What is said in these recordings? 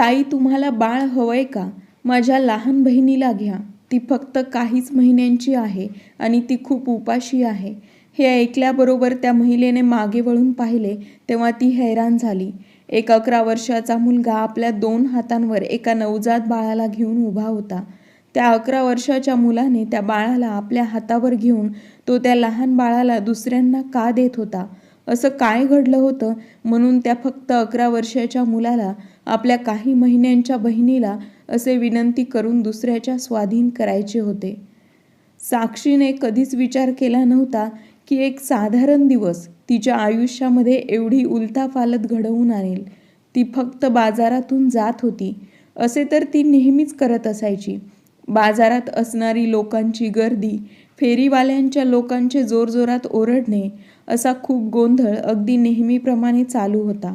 ताई तुम्हाला बाळ हवंय का? माझ्या लहान बहिणीला घ्या. ती फक्त काहीच महिन्यांची आहे आणि ती खूप उपाशी आहे. हे ऐकल्याबरोबर त्या महिलेने मागे वळून पाहिले तेव्हा ती हैराण झाली. एक अकरा वर्षाचा मुलगा आपल्या दोन हातांवर एका नवजात बाळाला घेऊन उभा होता. त्या अकरा वर्षाच्या मुलाने त्या बाळाला आपल्या हातावर घेऊन तो त्या लहान बाळाला दुसऱ्यांना का देत होता? असं काय घडलं होतं? म्हणून त्या फक्त अकरा वर्षाच्या मुलाला आपल्या काही महिन्यांच्या बहिणीला असे विनंती करून दुसऱ्याच्या स्वाधीन करायचे होते. साक्षीने कधीच विचार केला नव्हता की एक साधारण दिवस तिच्या आयुष्यामध्ये एवढी उलथाफालत घडवून आणेल. ती फक्त बाजारातून जात होती. असे तर ती नेहमीच करत असायची. बाजारात असणारी लोकांची गर्दी फेरीवाल्यांच्या लोकांचे जोरजोरात ओरडणे असा खूप गोंधळ अगदी नेहमीप्रमाणे चालू होता.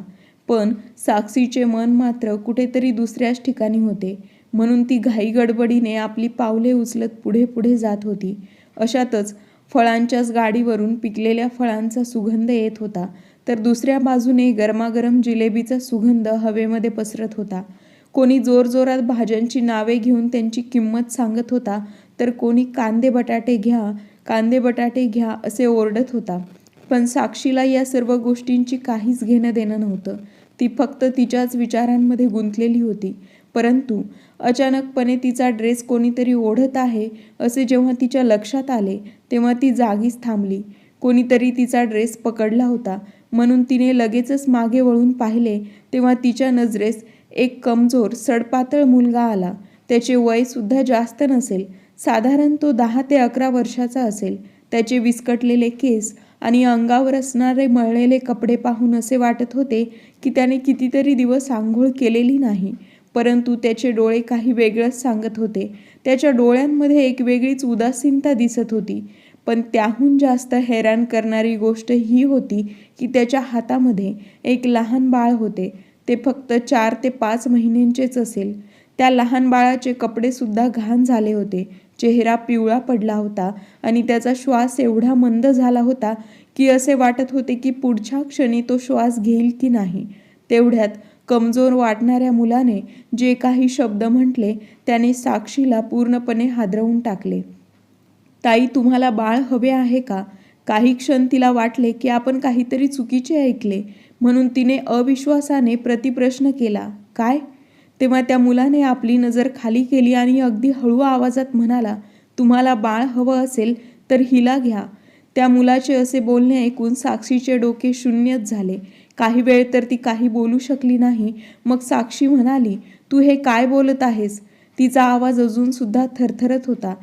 पण साक्षीचे मन मात्र कुठेतरी दुसऱ्याच ठिकाणी होते. म्हणून ती घाई गडबडीने आपली पावले उचलत पुढे पुढे जात होती. अशातच फळांच्याच गाडीवरून पिकलेल्या फळांचा सुगंध येत होता. तर दुसऱ्या बाजूने गरमागरम जिलेबीचा सुगंध हवेमध्ये पसरत होता. कोणी जोरजोरात भाज्यांची नावे घेऊन त्यांची किंमत सांगत होता तर कोणी कांदे बटाटे घ्या कांदे बटाटे घ्या असे ओरडत होता. पण साक्षीला या सर्व गोष्टींची काहीच घेणं देणं नव्हतं. ती फक्त तिच्याच विचारांमध्ये गुंतलेली होती. परंतु अचानकपणे तिचा ड्रेस कोणीतरी ओढत आहे असे जेव्हा तिच्या लक्षात आले तेव्हा ती जागीच थांबली. कोणीतरी तिचा ड्रेस पकडला होता. म्हणून तिने लगेचच मागे वळून पाहिले तेव्हा तिच्या नजरेस एक कमजोर सडपातळ मुलगा आला. त्याचे वयसुद्धा जास्त नसेल. साधारण तो दहा ते अकरा वर्षाचा असेल. त्याचे विस्कटलेले केस आणि अंगावर असणारे मळलेले कपडे पाहून असे वाटत होते की त्याने कितीतरी दिवस आंघोळ केलेली नाही. परंतु त्याचे डोळे काही वेगळंच सांगत होते. त्याच्या डोळ्यांमध्ये एक वेगळीच उदासीनता दिसत होती. पण त्याहून जास्त हैराण करणारी गोष्ट ही होती की त्याच्या हातामध्ये एक लहान बाळ होते. ते फक्त चार ते पाच महिन्यांचेच असेल. त्या लहान बाळाचे कपडेसुद्धा घाण झाले होते. चेहरा पिवळा पडला होता आणि त्याचा श्वास एवढा मंद झाला होता की असे वाटत होते की पुढच्या क्षणी तो श्वास घेईल की नाही. तेवढ्यात कमजोर वाटणाऱ्या मुलाने जे काही शब्द म्हटले त्याने साक्षीला पूर्णपणे हादरवून टाकले. ताई तुम्हाला बाळ हवे आहे का? काही क्षण तिला वाटले की आपण काहीतरी चुकीचे ऐकले म्हणून तिने अविश्वासाने प्रतिप्रश्न केला. काय? तेव्हा त्या मुलाने आपली नजर खाली केली आणि अगदी हळू आवाजात म्हणाला तुम्हाला बाळ हवं असेल तर हिला घ्या. त्या मुलाचे असे बोलणे ऐकून साक्षीचे डोके शून्यच झाले. काही वेळ तर ती काही बोलू शकली नाही. मग साक्षी म्हणाली तू हे काय बोलत आहेस? तिचा आवाज अजूनसुद्धा थरथरत होता.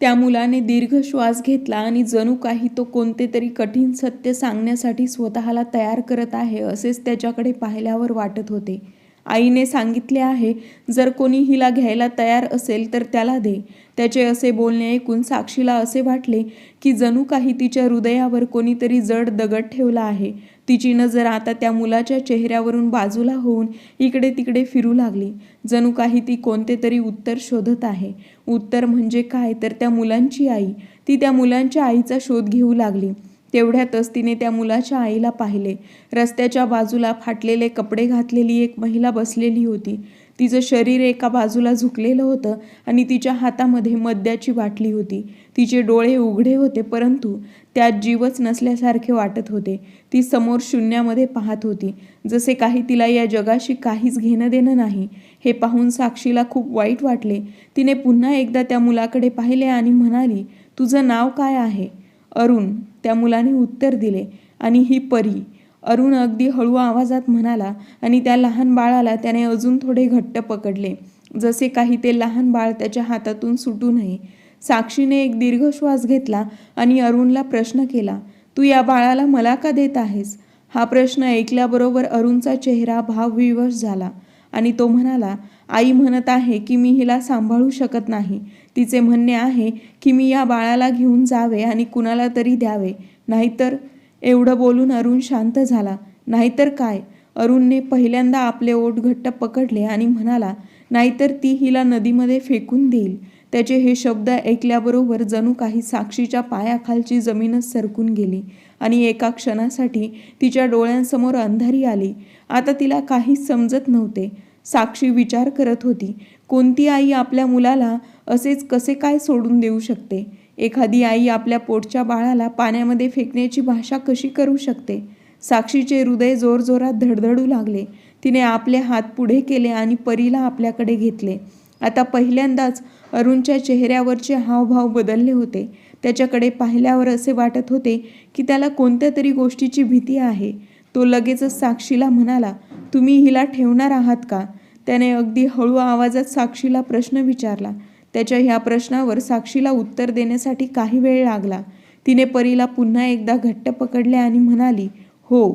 त्या मुलाने दीर्घ श्वास घेतला आणि जणू काही तो कोणते तरी कठीण सत्य सांगण्यासाठी स्वतःला तयार करत आहे असेच त्याच्याकडे पाहिल्यावर वाटत होते. आईने सांगितले आहे जर कोणी हिला घ्यायला तयार असेल तर त्याला दे. त्याचे असे बोलणे ऐकून साक्षीला असे वाटले की जणू काही तिच्या हृदयावर कोणीतरी जड दगड ठेवला आहे. तिची नजर आता त्या मुलाच्या चेहऱ्यावरून बाजूला होऊन इकडे तिकडे फिरू लागली. जणू काही ती कोणते तरी उत्तर शोधत आहे. उत्तर म्हणजे काय? तर त्या मुलांची आई. ती त्या मुलांच्या आईचा शोध घेऊ लागली. तेवढ्यातच तिने त्या मुलाच्या आईला पाहिले. रस्त्याच्या बाजूला फाटलेले कपडे घातलेली एक महिला बसलेली होती. तिचं शरीर एका बाजूला झुकलेलं होतं आणि तिच्या हातामध्ये मद्याची बाटली होती. तिचे डोळे उघडे होते परंतु त्यात जीवच नसल्यासारखे वाटत होते. ती समोर शून्यामध्ये पाहत होती. जसे काही तिला या जगाशी काहीच घेणं देणं नाही. हे पाहून साक्षीला खूप वाईट वाटले. तिने पुन्हा एकदा त्या मुलाकडे पाहिले आणि म्हणाली तुझं नाव काय आहे? अरुण त्या मुलाने उत्तर दिले. आणि ही परी. अरुण अगदी हळू आवाजात म्हणाला आणि त्या लहान बाळाला त्याने अजून थोडे घट्ट पकडले. जसे काही ते लहान बाळ त्याच्या हातातून सुटू नये. साक्षीने एक दीर्घ श्वास घेतला आणि अरुणला प्रश्न केला तू या बाळाला मला का देत आहेस? हा प्रश्न ऐकल्याबरोबर अरुणचा चेहरा भावविवश झाला. आणि तो म्हणाला आई म्हणत आहे की मी हिला सांभाळू शकत नाही. तिचे म्हणणे आहे की मी या बाळाला घेऊन जावे आणि कुणाला तरी द्यावे. नाहीतर एवढं बोलून अरुण शांत झाला. नाहीतर काय? अरुणने पहिल्यांदा आपले ओठ घट्ट पकडले आणि म्हणाला नाहीतर ती हिला नदीमध्ये फेकून देईल. त्याचे हे शब्द ऐकल्याबरोबर जणू काही साक्षीच्या पायाखालची जमीनच सरकून गेली आणि एका क्षणासाठी तिच्या डोळ्यांसमोर अंधारी आली. आता तिला काहीच समजत नव्हते. साक्षी विचार करत होती कोणती आई आपल्या मुलाला असेच कसे काय सोडून देऊ शकते? एखादी आई आपल्या पोटच्या बाळाला पाण्यामध्ये फेकण्याची भाषा कशी करू शकते? साक्षीचे हृदय जोरजोरात धडधडू लागले. तिने आपले हात पुढे केले आणि परीला आपल्याकडे घेतले. आता पहिल्यांदाच अरुणच्या चेहऱ्यावरचे हावभाव बदलले होते. त्याच्याकडे पाहिल्यावर असे वाटत होते की त्याला कोणत्या तरी गोष्टीची भीती आहे. तो लगेचच साक्षीला म्हणाला तुम्ही हिला ठेवणार आहात का? त्याने अगदी हळू आवाजात साक्षीला प्रश्न विचारला. त्याच्या ह्या प्रश्नावर साक्षीला उत्तर देण्यासाठी काही वेळ लागला. तिने परीला पुन्हा एकदा घट्ट पकडले आणि म्हणाली हो.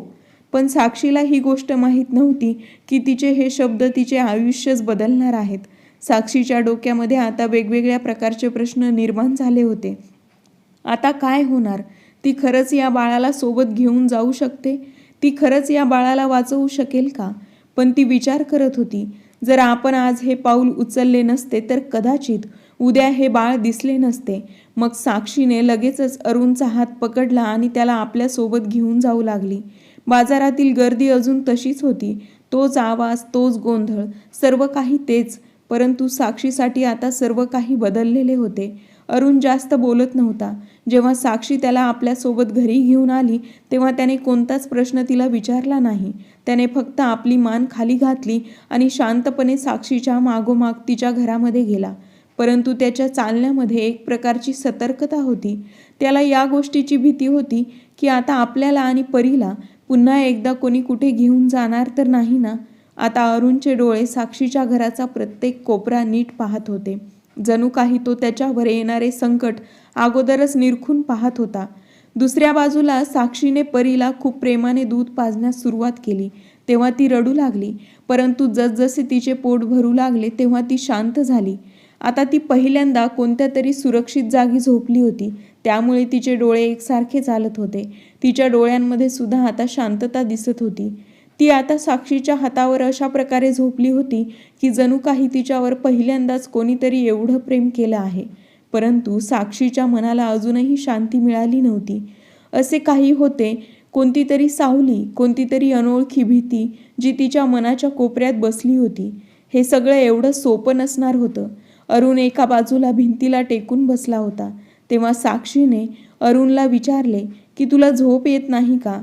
पण साक्षीला ही गोष्ट माहीत नव्हती की तिचे हे शब्द तिचे आयुष्यच बदलणार आहेत. साक्षीच्या डोक्यामध्ये आता वेगवेगळ्या प्रकारचे प्रश्न निर्माण झाले होते. आता काय होणार? ती खरंच या बाळाला सोबत घेऊन जाऊ शकते? ती खरंच या बाळाला वाचवू शकेल का? पण ती विचार करत होती जर आपण आज हे पाऊल उचलले नसते तर कदाचित उद्या हे बाळ दिसले नसते. मग साक्षीने लगेचच अरुणचा हात पकडला आणि त्याला आपल्यासोबत घेऊन जाऊ लागली. बाजारातील गर्दी अजून तशीच होती. तोच आवाज तोच गोंधळ सर्व काही तेच. परंतु साक्षीसाठी आता सर्व काही बदललेले होते. अरुण जास्त बोलत नव्हता. जेव्हा साक्षी त्याला आपल्यासोबत घरी घेऊन आली तेव्हा त्याने कोणताच प्रश्न तिला विचारला नाही. त्याने फक्त आपली मान खाली घातली आणि शांतपणे साक्षीच्या मागोमाग तिच्या घरामध्ये गेला. परंतु त्याच्या चालण्यामध्ये एक प्रकारची सतर्कता होती. त्याला या गोष्टीची भीती होती की आता आपल्याला आणि परीला पुन्हा एकदा कोणी कुठे घेऊन जाणार तर नाही ना? आता अरुणचे डोळे साक्षीच्या घराचा प्रत्येक कोपरा नीट पाहत होते. जणू काही तो त्याच्यावर येणारे संकट अगोदरच निरखून पाहत होता. दुसऱ्या बाजूला साक्षीने परीला खूप प्रेमाने दूध पाजण्यास सुरुवात केली. तेव्हा ती रडू लागली. परंतु जसजसे तिचे पोट भरू लागले तेव्हा ती शांत झाली. आता ती पहिल्यांदा कोणत्या तरी सुरक्षित जागी झोपली होती. त्यामुळे तिचे डोळे एकसारखे चालत होते. तिच्या डोळ्यांमध्ये सुद्धा आता शांतता दिसत होती. ती आता साक्षीच्या हातावर अशा प्रकारे झोपली होती की जणू काही तिच्यावर पहिल्यांदाच कोणीतरी एवढं प्रेम केलं आहे. परंतु साक्षीच्या मनाला अजूनही शांती मिळाली नव्हती. असे काही होते कोणती तरी सावली कोणती तरी अनोळखी भीती जी तिच्या मनाच्या कोपऱ्यात बसली होती. हे सगळं एवढं सोपं नसणार होतं. अरुण एका बाजूला भिंतीला टेकून बसला होता. तेव्हा साक्षीने अरुणला विचारले की तुला झोप येत नाही का?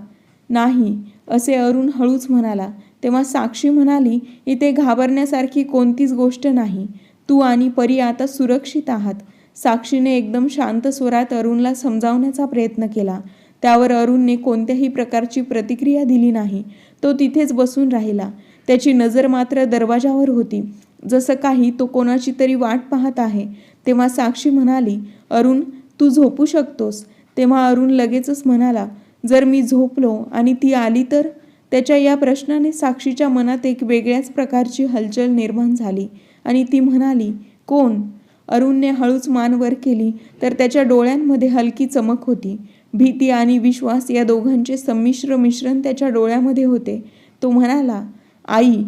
नाही. असे अरुण हळूच म्हणाला तेव्हा साक्षी म्हणाली इथे घाबरण्यासारखी कोणतीच गोष्ट नाही. तू आणि परी आता सुरक्षित आहात. साक्षीने एकदम शांत स्वरात अरुणला समजावण्याचा प्रयत्न केला. त्यावर अरुणने कोणत्याही प्रकारची प्रतिक्रिया दिली नाही. तो तिथेच बसून राहिला. त्याची नजर मात्र दरवाजावर होती. जसं काही तो कोणाची तरी वाट पाहत आहे तेव्हा साक्षी म्हणाली अरुण तू झोपू शकतोस. तेव्हा अरुण लगेचच म्हणाला जर मी झोपलो आणि ती आली तर? त्याच्या या प्रश्नाने साक्षीच्या मनात एक वेगळ्याच प्रकारची हलचल निर्माण झाली आणि ती म्हणाली कोण? अरुणने हळूच मान वर केली तर त्याच्या डोळ्यांमध्ये हलकी चमक होती. भीती आणि विश्वास या दोघांचे संमिश्र मिश्रण त्याच्या डोळ्यामध्ये होते. तो म्हणाला आई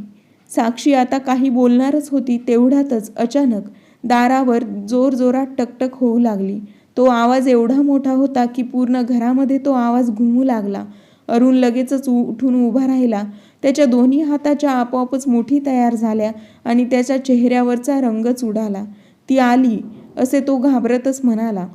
साक्षी आता काही बोलणारच होती तेवढ्यातच अचानक दारावर जोरजोरात टकटक होऊ लागली. तो आवाज एवढा मोठा होता की पूर्ण घरामध्ये तो आवाज घुमू लागला. अरुण लगेचच उठून उभा राहिला. त्याच्या दोन्ही हाताच्या आपोआपच मुठी तयार झाल्या आणि त्याच्या चेहऱ्यावरचा रंगच उडाला ती आली असे तो घाबरतच म्हणाला.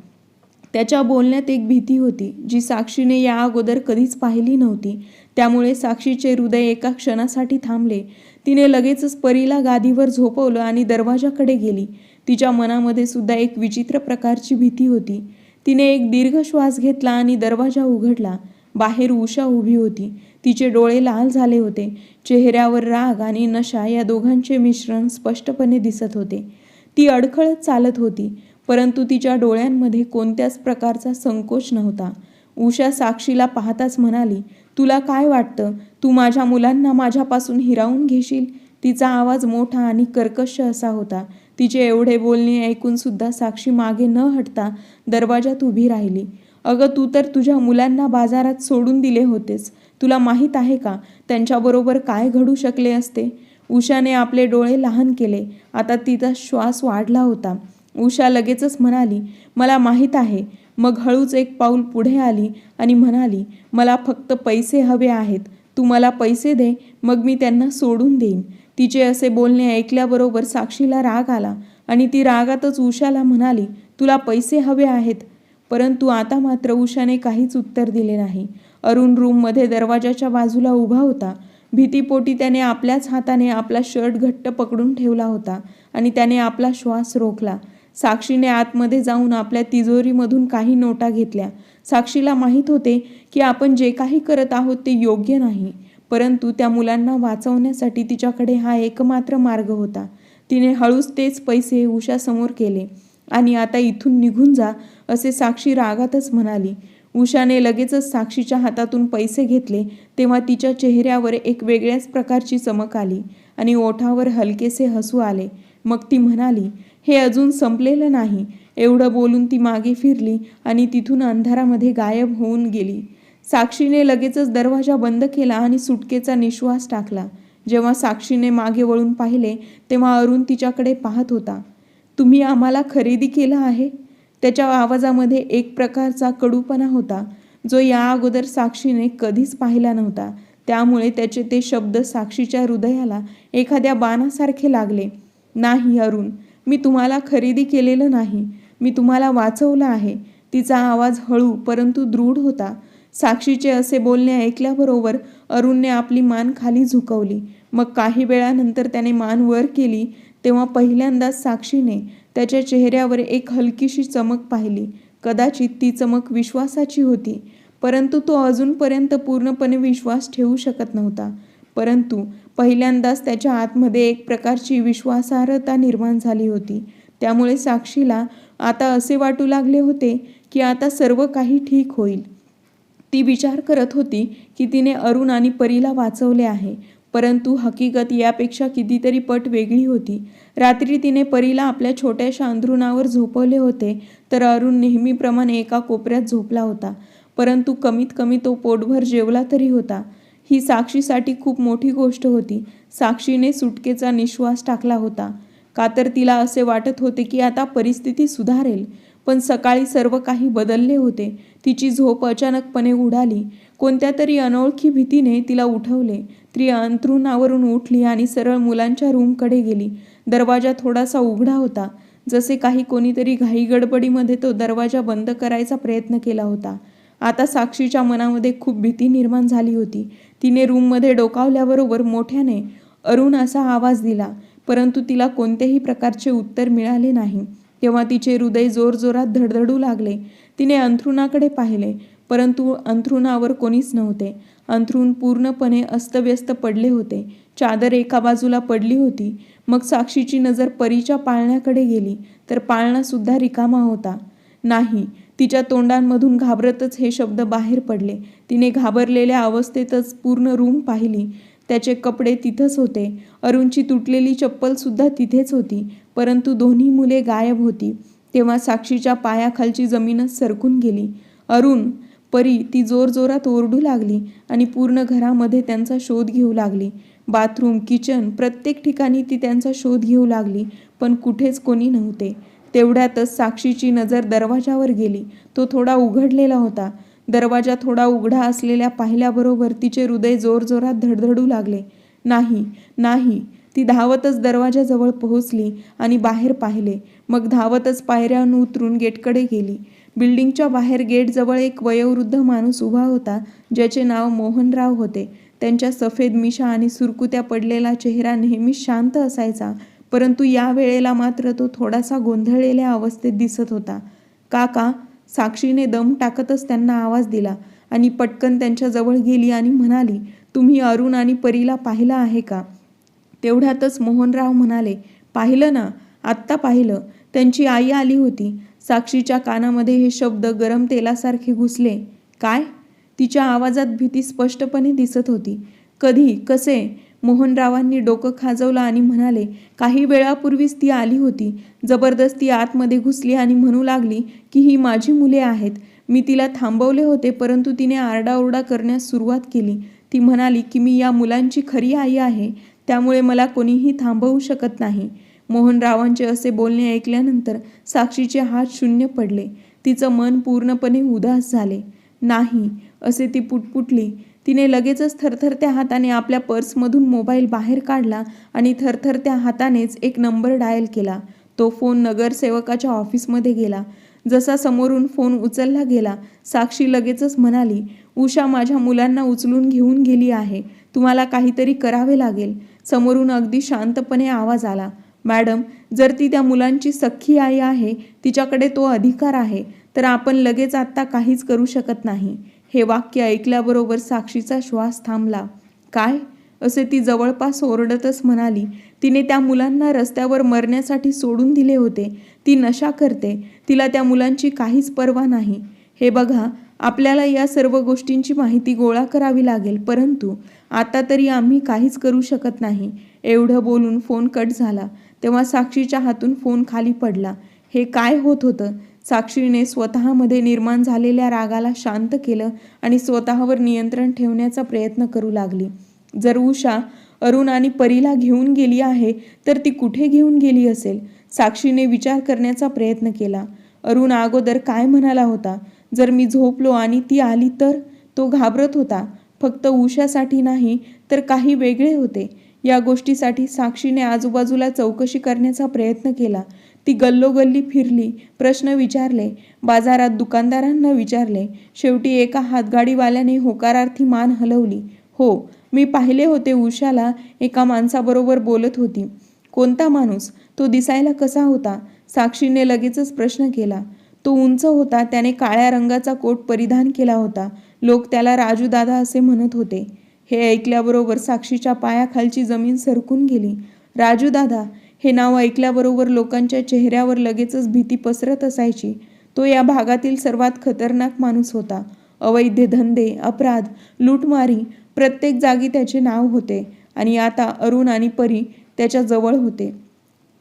त्याच्या बोलण्यात एक भीती होती जी साक्षीने या अगोदर कधीच पाहिली नव्हती. त्यामुळे साक्षीचे हृदय एका क्षणासाठी थांबले. तिने लगेचच परीला गादीवर झोपवलं आणि दरवाजाकडे गेली. तिच्या मनामध्ये सुद्धा एक विचित्र प्रकारची भीती होती. तिने एक दीर्घ श्वास घेतला आणि दरवाजा उघडला. बाहेर उषा उभी होती. तिचे डोळे लाल झाले होते. चेहऱ्यावर राग आणि नशा या दोघांचे मिश्रण स्पष्टपणे दिसत होते. ती अडखळत चालत होती परंतु तिच्या डोळ्यांमध्ये कोणत्याच प्रकारचा संकोच नव्हता. उषा साक्षीला पाहताच म्हणाली तुला काय वाटतं? तू माझ्या मुलांना माझ्यापासून हिरावून घेशील? तिचा आवाज मोठा आणि कर्कश असा होता. तिचे एवढे बोलणे ऐकून सुद्धा साक्षी मागे न हटता दरवाजात उभी राहिली. अगं तू तर तुझ्या मुलांना बाजारात सोडून दिले होतेस. तुला माहीत आहे का त्यांच्याबरोबर काय घडू शकले असते? उषाने आपले डोळे लहान केले. आता तिचा श्वास वाढला होता. उषा लगेचच म्हणाली मला माहीत आहे. मग हळूच एक पाऊल पुढे आली आणि म्हणाली मला फक्त पैसे हवे आहेत. तू मला पैसे दे मग मी त्यांना सोडून देईन. तिचे असे बोलणे ऐकल्याबरोबर साक्षीला राग आला आणि ती रागातच उषाला म्हणाली तुला पैसे हवे आहेत. परंतु आता मात्र उषाने काहीच उत्तर दिले नाही. अरुण रूममध्ये दरवाजाच्या बाजूला उभा होता. भीतीपोटी त्याने आपल्याच हाताने आपला शर्ट घट्ट पकडून ठेवला होता आणि त्याने आपला श्वास रोखला. साक्षीने आतमध्ये जाऊन आपल्या तिजोरीमधून काही नोटा घेतल्या. साक्षीला माहीत होते की आपण जे काही करत आहोत ते योग्य नाही. परंतु त्या मुलांना वाचवण्यासाठी तिच्याकडे हा एकमात्र मार्ग होता. तिने हळूच तेच पैसे उषासमोर केले. आणि आता इथून निघून जा असे साक्षी रागातच म्हणाली. उषाने लगेचच साक्षीच्या हातातून पैसे घेतले तेव्हा तिच्या चेहऱ्यावर एक वेगळ्याच प्रकारची चमक आली आणि ओठावर हलकेसे हसू आले. मग ती म्हणाली हे अजून संपलेलं नाही. एवढं बोलून ती मागे फिरली आणि तिथून अंधारामध्ये गायब होऊन गेली. साक्षीने लगेचच दरवाजा बंद केला आणि सुटकेचा निश्वास टाकला. जेव्हा साक्षीने मागे वळून पाहिले तेव्हा अरुण तिच्याकडे पाहत होता. तुम्ही आम्हाला खरेदी केलं आहे? त्याच्या आवाजामध्ये एक प्रकारचा कडूपणा होता जो या अगोदर साक्षीने कधीच पाहिला नव्हता. त्यामुळे त्याचे ते शब्द साक्षीच्या हृदयाला एखाद्या बाणासारखे लागले. नाही अरुण मी तुम्हाला खरेदी केलेलं नाही. मी तुम्हाला वाचवलं आहे. तिचा आवाज हळू परंतु दृढ होता. साक्षीचे असे बोलणे ऐकल्याबरोबर अरुणने आपली मान खाली झुकवली. मग काही वेळानंतर त्याने मान वर केली तेव्हा पहिल्यांदाच साक्षीने त्याच्या चेहऱ्यावर एक हलकीशी चमक पाहिली. कदाचित ती चमक विश्वासाची होती परंतु तो अजूनपर्यंत पूर्णपणे विश्वास ठेवू शकत नव्हता. परंतु पहिल्यांदाच त्याच्या आतमध्ये एक प्रकारची विश्वासार्हता निर्माण झाली होती. त्यामुळे साक्षीला आता असे वाटू लागले होते की आता सर्व काही ठीक होईल. ती विचार करत होती की तिने अरुण आणि परीला वाचवले आहे. परंतु हकीकत यापेक्षा कितीतरी पट वेगळी होती. रात्री तिने परीला आपल्या छोट्याशा अंधरुणावर झोपवले होते तर अरुण नेहमीप्रमाणे एका कोपऱ्यात झोपला होता. परंतु कमीत कमी तो पोटभर जेवला तरी होता. ही साक्षीसाठी खूप मोठी गोष्ट होती. साक्षीने सुटकेचा निश्वास टाकला होता. का तर तिला असे वाटत होते की आता परिस्थिती सुधारेल. पण सकाळी सर्व काही बदलले होते. तिची झोप अचानकपणे उडाली. कोणत्या तरी अनोळखी भीतीने तिला उठवले. ती अंथरुणावरून उठली आणि सरळ मुलांच्या रूमकडे गेली. दरवाजा थोडासा उघडा होता. जसे काही कोणीतरी घाई गडबडीमध्ये तो दरवाजा बंद करायचा प्रयत्न केला होता. आता साक्षीच्या मनामध्ये खूप भीती निर्माण झाली होती. तिने रूममध्ये डोकावल्याबरोबर मोठ्याने अरुण असा आवाज दिला परंतु तिला कोणत्याही प्रकारचे उत्तर मिळाले नाही. तेव्हा तिचे हृदय जोरजोरात धडधडू लागले. तिने अंथरुणाकडे पाहिले परंतु अंथरुणावर कोणीच नव्हते. अंथरूण पूर्णपणे अस्तव्यस्त पडले होते. चादर एका बाजूला पडली होती. मग साक्षीची नजर परीच्या पाळण्याकडे गेली तर पाळणासुद्धा रिकामा होता. नाही तिच्या तोंडांमधून घाबरतच हे शब्द बाहेर पडले. तिने घाबरलेल्या अवस्थेतच पूर्ण रूम पाहिली. त्याचे कपडे तिथंच होते. अरुणची तुटलेली चप्पलसुद्धा तिथेच होती. परंतु दोन्ही मुले गायब होती. तेव्हा साक्षीच्या पायाखालची जमीनच सरकून गेली. अरुण परी ती जोरजोरात ओरडू लागली आणि पूर्ण घरामध्ये त्यांचा शोध घेऊ लागली. बाथरूम किचन प्रत्येक ठिकाणी ती त्यांचा शोध घेऊ लागली पण कुठेच कोणी नव्हते. तेवढ्यातच साक्षीची नजर दरवाजावर गेली. तो थोडा उघडलेला होता. दरवाजा थोडा उघडा असलेल्या पाहिल्याबरोबर तिचे हृदय जोरजोरात धडधडू लागले. नाही नाही. ती धावतच दरवाजाजवळ पोहोचली आणि बाहेर पाहिले. मग धावतच पायऱ्याहून उतरून गेटकडे गेली. बिल्डिंगच्या बाहेर गेटजवळ एक वयोवृद्ध माणूस उभा होता ज्याचे नाव मोहनराव होते. त्यांच्या सफेद मिशा आणि सुरकुत्या पडलेला चेहरा नेहमी शांत असायचा परंतु या वेळेला मात्र तो थोडासा गोंधळलेल्या अवस्थेत दिसत होता. काका साक्षीने दम टाकतच त्यांना आवाज दिला आणि पटकन त्यांच्याजवळ गेली आणि म्हणाली तुम्ही अरुण आणि परीला पाहिलं आहे का? तेवढ्यातच मोहनराव म्हणाले पाहिलं ना आत्ता पाहिलं. त्यांची आई आली होती. साक्षीच्या कानामध्ये हे शब्द गरम तेलासारखे घुसले. काय? तिच्या आवाजात भीती स्पष्टपणे दिसत होती. कधी? कसे? मोहनरावांनी डोकं खाजवलं आणि म्हणाले काही वेळापूर्वीच ती आली होती. जबरदस्ती आतमध्ये घुसली आणि म्हणू लागली की ही माझी मुले आहेत. मी तिला थांबवले होते परंतु तिने आरडाओरडा करण्यास सुरुवात केली. ती म्हणाली की मी या मुलांची खरी आई आहे त्यामुळे मला कोणीही थांबवू शकत नाही. मोहनरावांचे असे बोलणे ऐकल्यानंतर साक्षीचे हात शून्य पडले. तिचं मन पूर्णपणे उदास झाले. नाही असे ती पुटपुटली. तिने लगेचच थरथरत्या हाताने आपल्या पर्समधून मोबाईल बाहेर काढला आणि थरथरत्या हातानेच एक नंबर डायल केला. तो फोन नगरसेवकाच्या ऑफिसमध्ये गेला. जसा समोरून फोन उचलला गेला साक्षी लगेचच म्हणाली उषा माझ्या मुलांना उचलून घेऊन गेली आहे. तुम्हाला काहीतरी करावे लागेल. समोरून अगदी शांतपणे आवाज आला. मॅडम जर ती त्या मुलांची सख्खी आई आहे तिच्याकडे तो अधिकार आहे तर आपण लगेच आत्ता काहीच करू शकत नाही. हे वाक्य ऐकल्याबरोबर साक्षीचा श्वास थांबला. काय? असे ती जवळपास ओरडतच म्हणाली. तिने त्या मुलांना रस्त्यावर मरण्यासाठी सोडून दिले होते. ती नशा करते. तिला त्या मुलांची काहीच पर्वा नाही. हे बघा आपल्याला या सर्व गोष्टींची माहिती गोळा करावी लागेल परंतु आता तरी आम्ही काहीच करू शकत नाही. एवढं बोलून फोन कट झाला. तेव्हा साक्षीच्या हातून फोन खाली पडला. हे काय होत होतं? साक्षीने स्वतःमध्ये निर्माण झालेल्या रागाला शांत केलं आणि स्वतःवर नियंत्रण ठेवण्याचा प्रयत्न करू लागली. जर उषा अरुण आणि परीला घेऊन गेली आहे तर ती कुठे घेऊन गेली असेल? साक्षीने विचार करण्याचा प्रयत्न केला. अरुण अगोदर काय म्हणाला होता? जर मी झोपलो आणि ती आली तर? तो घाबरत होता. फक्त उषासाठी नाही तर काही वेगळे होते. या गोष्टीसाठी साक्षीने आजूबाजूला चौकशी करण्याचा प्रयत्न केला. ती गल्लोगल्ली फिरली प्रश्न विचारले बाजारात दुकानदारांना विचारले. शेवटी एका हातगाडीवाल्याने होकारार्थी मान हलवली. हो मी पाहिले होते उषाला एका माणसाबरोबर बोलत होती. कोणता माणूस? तो दिसायला कसा होता? साक्षीने लगेचच प्रश्न केला. तो उंच होता त्याने काळ्या रंगाचा कोट परिधान केला होता. लोक त्याला राजू दादा असे म्हणत होते. हे ऐकल्याबरोबर साक्षीच्या पायाखालची जमीन सरकून गेली. राजू दादा हे नाव ऐकल्याबरोबर लोकांच्या चेहऱ्यावर लगेचच भीती पसरत असायची. तो या भागातील सर्वात खतरनाक माणूस होता. अवैध धंदे अपराध लूटमारी प्रत्येक जागी त्याचे नाव होते आणि आता अरुण आणि परी त्याच्याजवळ होते.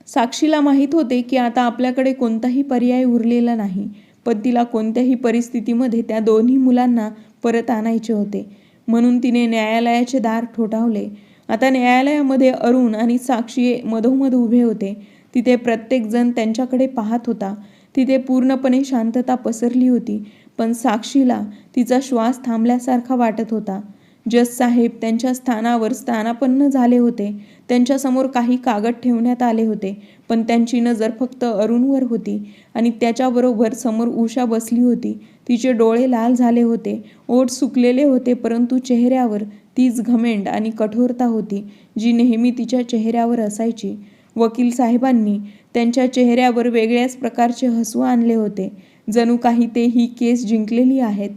साक्षीला माहीत होते की आता आपल्याकडे कोणताही पर्याय उरलेला नाही पण तिला कोणत्याही परिस्थितीमध्ये त्या दोन्ही मुलांना परत आणायचे होते. म्हणून तिने न्यायालयाचे दार ठोठावले. आता न्यायालयामध्ये अरुण आणि साक्षी मधोमध उभे होते. तिथे प्रत्येकजण त्यांच्याकडे पाहत होता. तिथे पूर्णपणे शांतता पसरली होती पण साक्षीला तिचा श्वास थांबल्यासारखा वाटत होता. जज साहेब त्यांच्या स्थानावर स्थानापन्न झाले होते त्यांच्यासमोर काही कागद ठेवण्यात आले होते पण त्यांची नजर फक्त अरुणवर होती आणि त्याच्याबरोबर समोर उषा बसली होती. तिचे डोळे लाल झाले होते ओठ सुकलेले होते परंतु चेहऱ्यावर तीच घमेंड आणि कठोरता होती जी नेहमी तिच्या चेहऱ्यावर असायची. वकील साहेबांनी त्यांच्या चेहऱ्यावर वेगळ्याच प्रकारचे हसू आणले होते. जणू काही ते ही केस जिंकलेली आहेत.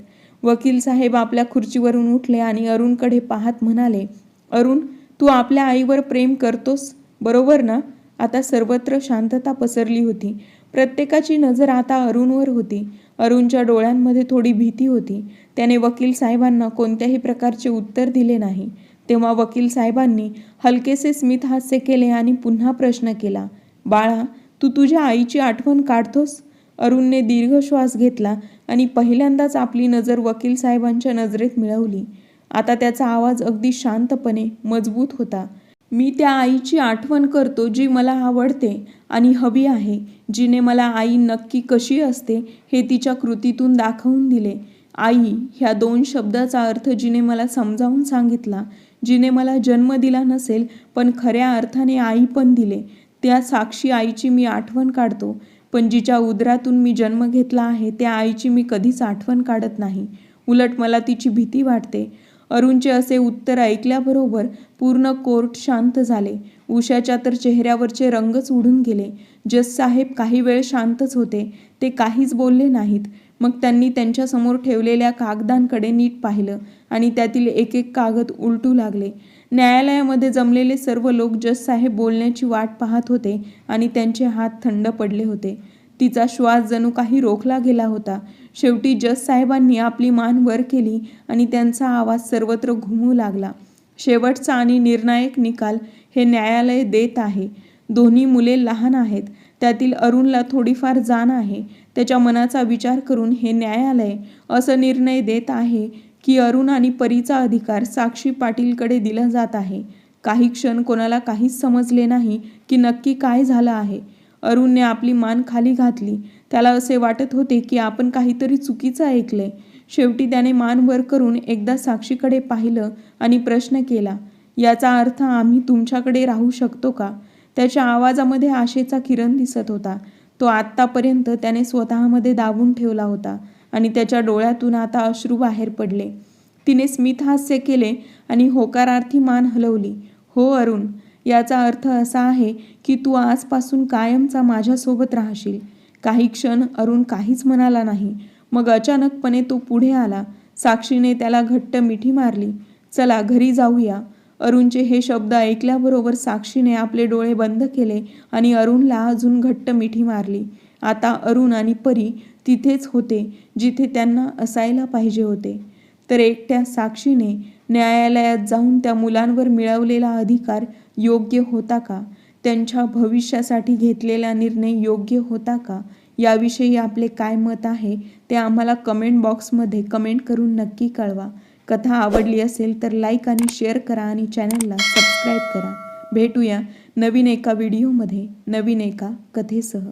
वकील साहेब आपल्या खुर्चीवरून उठले आणि अरुणकडे पाहत म्हणाले अरुण तू आपल्या आईवर प्रेम करतोस? बरोबर ना? आता सर्वत्र शांतता पसरली होती. प्रत्येकाची नजर आता अरुणवर होती. अरुणच्या डोळ्यांमध्ये थोडी भीती होती. त्याने वकील साहेबांना कोणत्याही प्रकारचे उत्तर दिले नाही. तेव्हा वकील साहेबांनी हलकेसे स्मित हास्य केले आणि पुन्हा प्रश्न केला बाळा तू तुझ्या आईची आठवण काढतोस? अरुणने दीर्घ श्वास घेतला आणि पहिल्यांदाच आपली नजर वकील साहेबांच्या नजरेत मिळवली. आता त्याचा आवाज अगदी शांतपणे मजबूत होता. मी त्या आईची आठवण करतो जी मला आवडते आणि हवी आहे जिने मला आई नक्की कशी असते हे तिच्या कृतीतून दाखवून दिले. आई ह्या दोन शब्दाचा अर्थ जिने मला समजावून सांगितला जिने मला जन्म दिला नसेल पण खऱ्या अर्थाने आई पण दिले. त्या साक्षी आईची मी आठवण काढतो पण जिच्या उदरातून मी जन्म घेतला आहे त्या आईची मी कधीच आठवण काढत नाही. उलट मला तिची भीती वाटते. अरुणचे असे उत्तर ऐकल्याबरोबर पूर्ण कोर्ट शांत झाले. उषाच्या तर चेहऱ्यावरचे रंगच उडून गेले. जस साहेब काही वेळ शांतच होते ते काहीच बोलले नाहीत. मग त्यांनी त्यांच्यासमोर ठेवलेल्या कागदांकडे नीट पाहिलं आणि त्यातील एक एक कागद उलटू लागले. न्यायालयामध्ये जमलेले सर्व लोक जस साहेब बोलण्याची वाट पाहत होते आणि त्यांचे हात थंड पडले होते. तिचा श्वास जणू काही रोखला गेला होता. शेवटी जज साहेबांनी आपली मान वर केली आणि त्यांचा आवाज सर्वत्र घुमू लागला. शेवटचा आणि निर्णायक निकाल हे न्यायालय देत आहे. दोन्ही मुले लहान आहेत. त्यातील अरुणला थोडीफार जाण आहे. त्याच्या मनाचा विचार करून हे न्यायालय असं निर्णय देत आहे की अरुण आणि परीचा अधिकार साक्षी पाटीलकडे दिला जात आहे. काही क्षण कोणाला काहीच समजले नाही की नक्की काय झालं आहे. अरुणने आपली मान खाली घातली. त्याला असे वाटत होते की आपण काहीतरी चुकीचं ऐकलंय. शेवटी त्याने मान वर करून एकदा साक्षीकडे पाहिलं आणि प्रश्न केला याचा अर्थ आम्ही तुमच्याकडे राहू शकतो का? त्याच्या आवाजामध्ये आशेचा किरण दिसत होता. तो आत्तापर्यंत त्याने स्वतःमध्ये दाबून ठेवला होता आणि त्याच्या डोळ्यातून आता अश्रू बाहेर पडले. तिने स्मितहास्य केले आणि होकारार्थी मान हलवली. हो अरुण. याचा अर्थ असा आहे की तू आजपासून कायमचा माझ्यासोबत राहशील. काही क्षण अरुण काहीच म्हणाला नाही. मग अचानकपणे तो पुढे आला. साक्षीने त्याला घट्ट मिठी मारली. चला घरी जाऊया. अरुणचे हे शब्द ऐकल्याबरोबर साक्षीने आपले डोळे बंद केले आणि अरुणला अजून घट्ट मिठी मारली. आता अरुण आणि परी तिथेच होते जिथे त्यांना असायला पाहिजे होते. तर एकट्या साक्षीने न्यायालयात जाऊन त्या मुलांवर मिळवलेला अधिकार योग्य होता का? त्यांच्या भविष्यासाठी घेतलेला निर्णय योग्य होता का? याविषयी आपले काय मत आहे ते आम्हाला कमेंट बॉक्समध्ये कमेंट करून नक्की कळवा. कथा आवडली असेल तर लाईक आणि शेअर करा आणि चॅनलला सबस्क्राईब करा. भेटूया नवीन एका व्हिडिओमध्ये नवीन एका कथेसह.